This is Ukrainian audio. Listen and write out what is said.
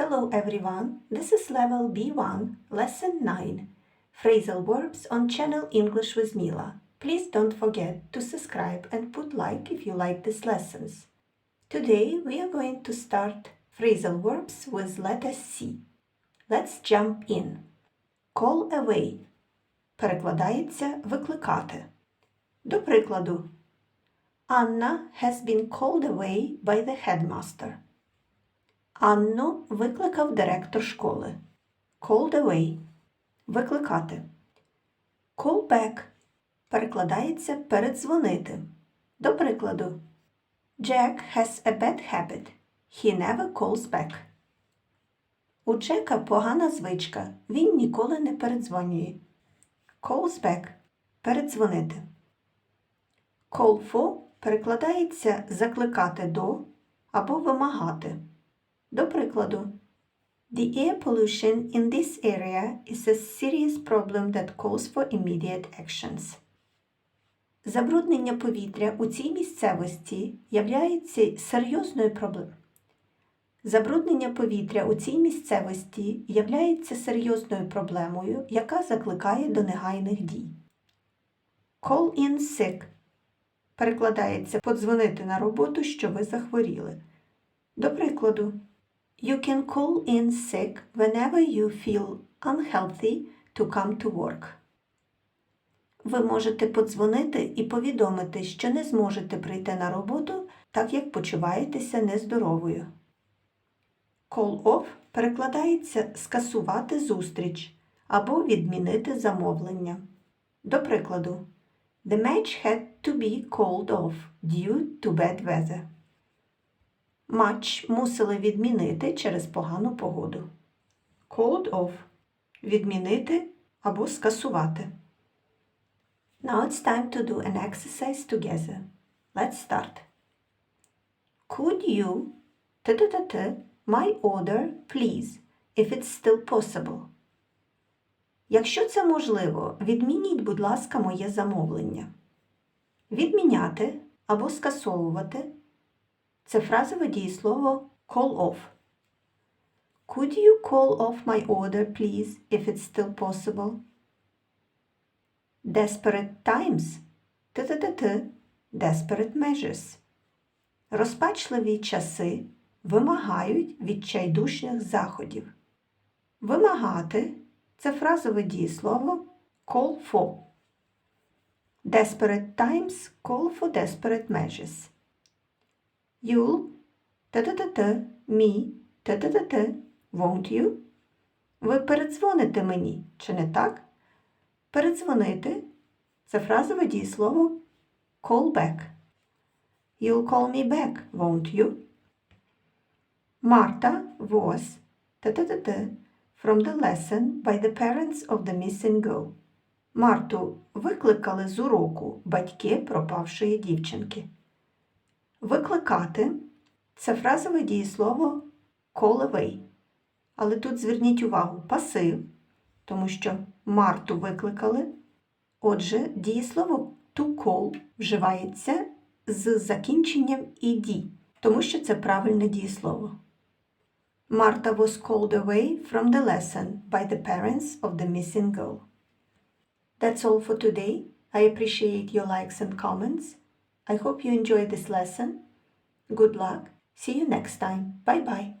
Hello everyone, this is level B1, lesson 9, phrasal verbs on channel English with Mila. Please don't forget to subscribe and put like if you like these lessons. Today we are going to start phrasal verbs with letter C. Let's jump in. Call away перекладається викликати. До прикладу, Anna has been called away by the headmaster. Анну викликав директор школи. Called away. Викликати. Call back. Перекладається передзвонити. До прикладу. Jack has a bad habit. He never calls back. У Джека погана звичка. Він ніколи не передзвонює. Calls back. Передзвонити. Call for перекладається закликати до або вимагати. До прикладу, The air pollution in this area is a serious problem that calls for immediate actions. Забруднення повітря у цій місцевості являється серйозною проблемою. Забруднення повітря у цій місцевості являється серйозною проблемою, яка закликає до негайних дій. Call in sick перекладається подзвонити на роботу, що ви захворіли. До прикладу, You can call in sick whenever you feel unhealthy to come to work. Ви можете подзвонити і повідомити, що не зможете прийти на роботу, так як почуваєтеся нездоровою. Call off перекладається скасувати зустріч або відмінити замовлення. До прикладу, The match had to be called off due to bad weather. Матч мусили відмінити через погану погоду. Called off відмінити або скасувати. Now it's time to do an exercise together. Let's start. Could you t-t-t-t my order, please, if it's still possible? Якщо це можливо, відмініть, будь ласка, моє замовлення. Відміняти або скасовувати це фразове дієслово call off. Could you call off my order, please, if it's still possible? Desperate times. Т-т-т-т. Desperate measures. Розпачливі часи вимагають відчайдушних заходів. Вимагати це фразове дієслово call for. Desperate times call for desperate measures. You'll т-т-т-т, me т-т-т-т, won't you? Ви передзвоните мені, чи не так? Передзвонити це фразове дієслово call back. You'll call me back, won't you? Marta was т-т-т-т from the lesson by the parents of the missing girl. Марту викликали з уроку батьки пропавшої дівчинки. Викликати це фразове дієслово away. Але тут зверніть увагу пасив, тому що Марту викликали. Отже, дієслово to call вживається з закінченням «ed», тому що це правильне дієслово. Marta was called away from the lesson by the parents of the missing girl. That's all for today. I appreciate your likes and comments. I hope you enjoyed this lesson. Good luck. See you next time. Bye bye.